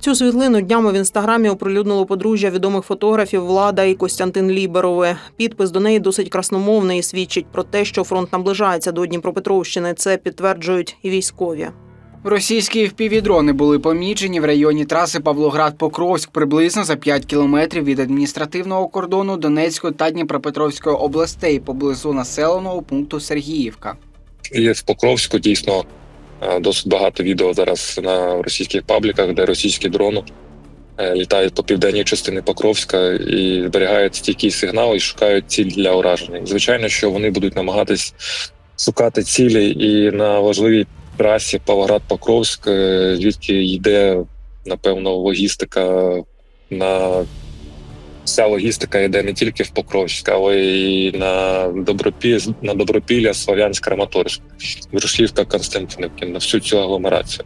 Цю світлину днями в інстаграмі оприлюднило подружжя відомих фотографів Влада і Костянтин Ліберови. Підпис до неї досить красномовний і свідчить про те, що фронт наближається до Дніпропетровщини. Це підтверджують і військові. Російські впівдрони були помічені в районі траси Павлоград-Покровськ приблизно за 5 кілометрів від адміністративного кордону Донецької та Дніпропетровської областей поблизу населеного пункту Сергіївка. Є в Покровську дійсно досить багато відео зараз на російських пабліках, де російські дрони е, літають по південній частині Покровська і зберігають стійкий сигнал і шукають ціль для ураження. Звичайно, що вони будуть намагатись шукати цілі і на важливій трасі Павлоград-Покровськ, е, звідки йде напевно логістика на вся логістика йде не тільки в Покровськ, але й на Добропіль, на Добропілля, Слов'янськ, Краматорськ, Вершлівка, Константинівки, на всю цю агломерацію.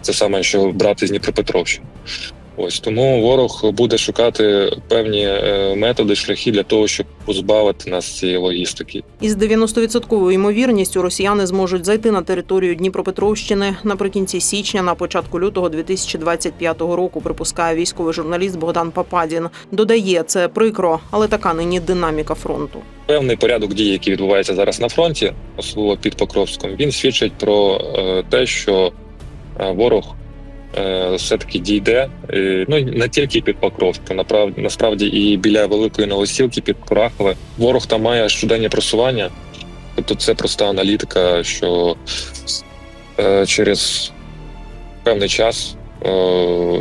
Це саме, що брати з Дніпропетровщини. Ось тому ворог буде шукати певні е, методи, шляхи для того, щоб позбавити нас цієї логістики. Із 90% ймовірністю росіяни зможуть зайти на територію Дніпропетровщини наприкінці січня, на початку лютого 2025 року. Припускає військовий журналіст Богдан Пападін. Додає, це прикро, але така нині динаміка фронту. Певний порядок дій, який відбувається зараз на фронті, особливо під Покровськом, він свідчить про е, те, що е, ворог е, все-таки дійде е, ну не тільки під Покровськом, направ- насправді і біля великої новосілки під Курахове. Ворог там має щоденні просування. Тобто це проста аналітика, що е, через певний час,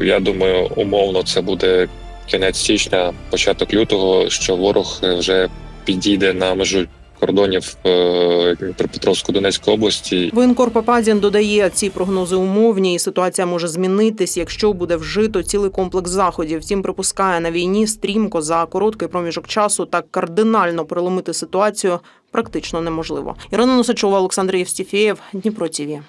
я думаю, умовно це буде кінець січня, початок лютого, що ворог вже підійде на межу кордонів е, Дніпропетровської Донецької області. Воєнкор Пападін додає, ці прогнози умовні, і ситуація може змінитись, якщо буде вжито цілий комплекс заходів. Втім, припускає на війні стрімко за короткий проміжок часу так кардинально переломити ситуацію практично неможливо. Ірина Носачова, Олександр Євстіфєєв, Дніпро ТІВІ.